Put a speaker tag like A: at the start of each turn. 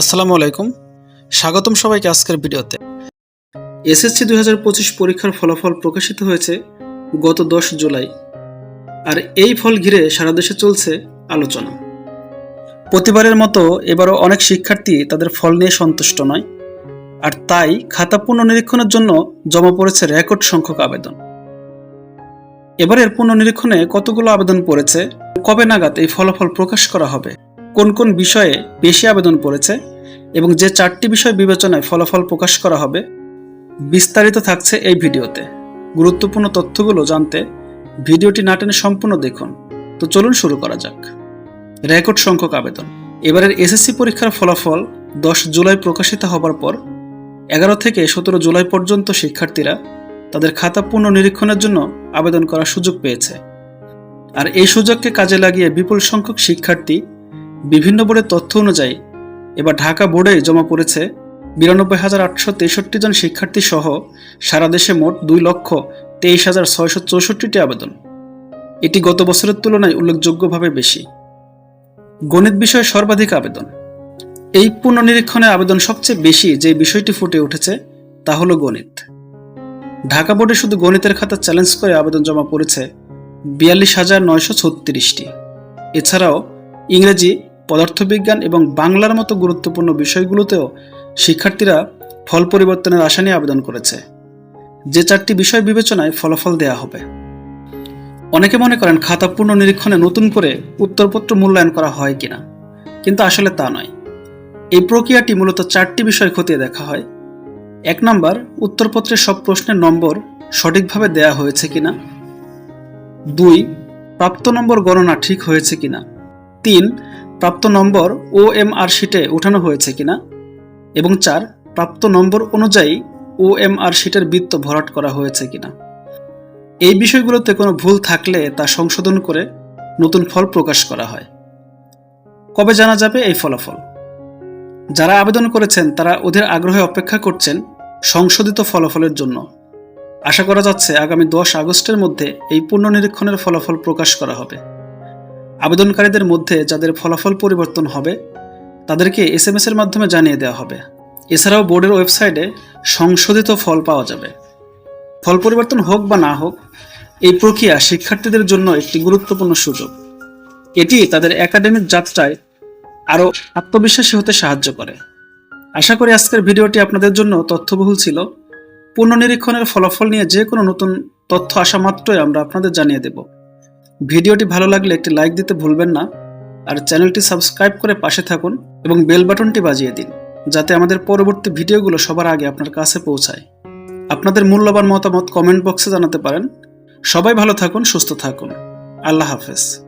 A: আসসালামু আলাইকুম। স্বাগতম সবাইকে আজকের ভিডিওতে। এসএসসি দুই হাজার পঁচিশ পরীক্ষার ফলাফল প্রকাশিত হয়েছে গত দশ জুলাই। আর এই ফল ঘিরে সারা দেশে চলছে আলোচনা। প্রতিবারের মতো এবারও অনেক শিক্ষার্থী তাদের ফল নিয়ে সন্তুষ্ট নয়। আর তাই খাতা পুনর্নিরীক্ষণের জন্য জমা পড়েছে রেকর্ড সংখ্যক আবেদন। এবারের পুনর্নিরীক্ষণে কতগুলো আবেদন পড়েছে? কবে নাগাদ এই ফলাফল প্রকাশ করা হবে? কোন কোন বিষয়ে বেশি আবেদন পড়েছে এবং যে চারটি বিষয় বিবেচনায় ফলাফল প্রকাশ করা হবে বিস্তারিত থাকছে এই ভিডিওতে। গুরুত্বপূর্ণ তথ্যগুলো জানতে ভিডিওটি না টেনে সম্পূর্ণ দেখুন। তো চলুন শুরু করা যাক। রেকর্ড সংখ্যক আবেদন। এবারের এসএসসি পরীক্ষার ফলাফল দশ জুলাই প্রকাশিত হবার পর এগারো থেকে সতেরো জুলাই পর্যন্ত শিক্ষার্থীরা তাদের খাতা পুনর্নিরীক্ষণের জন্য আবেদন করার সুযোগ পেয়েছে। আর এই সুযোগকে কাজে লাগিয়ে বিপুল সংখ্যক শিক্ষার্থী বিভিন্ন বোর্ডের তথ্য অনুযায়ী, এবার ঢাকা বোর্ডে জমা পড়েছে বিরানব্বই হাজার আটশো তেষট্টি জন শিক্ষার্থী সহ সারা দেশে মোট দুই লক্ষ তেইশ হাজার ছয়শো চৌষট্টিটি আবেদন। এটি গত বছরের তুলনায় উল্লেখযোগ্যভাবে বেশি। গণিত বিষয়ে সর্বাধিক আবেদন। এই পুনর্নিরীক্ষণে আবেদন সবচেয়ে বেশি যে বিষয়টি ফুটে উঠেছে, তা হলো গণিত। ঢাকা বোর্ডে শুধু গণিতের খাতা চ্যালেঞ্জ করে আবেদন জমা পড়েছে বিয়াল্লিশ হাজার নয়শো ছত্রিশটি। এছাড়াও ইংরেজি পদার্থবিজ্ঞান এবং বাংলার মতো গুরুত্বপূর্ণ বিষয়গুলোতেও শিক্ষার্থীরা ফল পরিবর্তনের আশা নিয়ে আবেদন করেছে। যে চারটি বিষয় বিবেচনায় ফলাফল দেয়া হবে। অনেকে মনে করেন খাতা পূর্ণ নিরীক্ষণে নতুন করে উত্তরপত্র মূল্যায়ন করা হয় কিনা, কিন্তু আসলে তা নয়। এই প্রক্রিয়াটি মূলত চারটি বিষয় খতিয়ে দেখা হয়। এক নাম্বার, উত্তরপত্রের সব প্রশ্নের নম্বর সঠিকভাবে দেয়া হয়েছে কিনা। দুই, প্রাপ্ত নম্বর গণনা ঠিক হয়েছে কিনা। তিন প্রাপ্ত নম্বর ও এম আর শিটে উঠানো হয়েছে কিনা? এবং চার, প্রাপ্ত নম্বর অনুযায়ী ও এম আর শিটের বৃত্ত ভরাট করা হয়েছে কিনা? এই বিষয়গুলোতে কোনো ভুল থাকলে তা সংশোধন করে নতুন ফল প্রকাশ করা হয়। কবে জানা যাবে এই ফলাফল? যারা আবেদন করেছেন, তারা ওদের আগ্রহে অপেক্ষা করছেন সংশোধিত ফলাফলের জন্য। আশা করা যাচ্ছে, আগামী দশ আগস্টের মধ্যে এই পুনর্নিরীক্ষণের ফলাফল প্রকাশ করা হবে। আবেদনকারীদের মধ্যে যাদের ফলাফল পরিবর্তন হবে, তাদেরকে এস এম এর মাধ্যমে জানিয়ে দেওয়া হবে। এছাড়াও বোর্ডের ওয়েবসাইটে সংশোধিত ফল পাওয়া যাবে। ফল পরিবর্তন হোক বা না হোক, এই প্রক্রিয়া শিক্ষার্থীদের জন্য একটি গুরুত্বপূর্ণ সুযোগ। এটি তাদের একাডেমিক যাত্রায় আরও আত্মবিশ্বাসী হতে সাহায্য করে। আশা করি আজকের ভিডিওটি আপনাদের জন্য তথ্যবহুল ছিল। পুনর্নিরীক্ষণের ফলাফল নিয়ে যে কোনো নতুন তথ্য আসা মাত্রই আমরা আপনাদের জানিয়ে দেব। ভিডিওটি ভালো লাগলে একটি লাইক দিতে ভুলবেন না, আর চ্যানেলটি সাবস্ক্রাইব করে পাশে থাকুন এবং বেল বাটনটি বাজিয়ে দিন, যাতে আমাদের পরবর্তী ভিডিওগুলো সবার আগে আপনার কাছে পৌঁছায়। আপনাদের মূল্যবান মতামত কমেন্ট বক্সে জানাতে পারেন। সবাই ভালো থাকুন, সুস্থ থাকুন। আল্লাহ হাফেজ।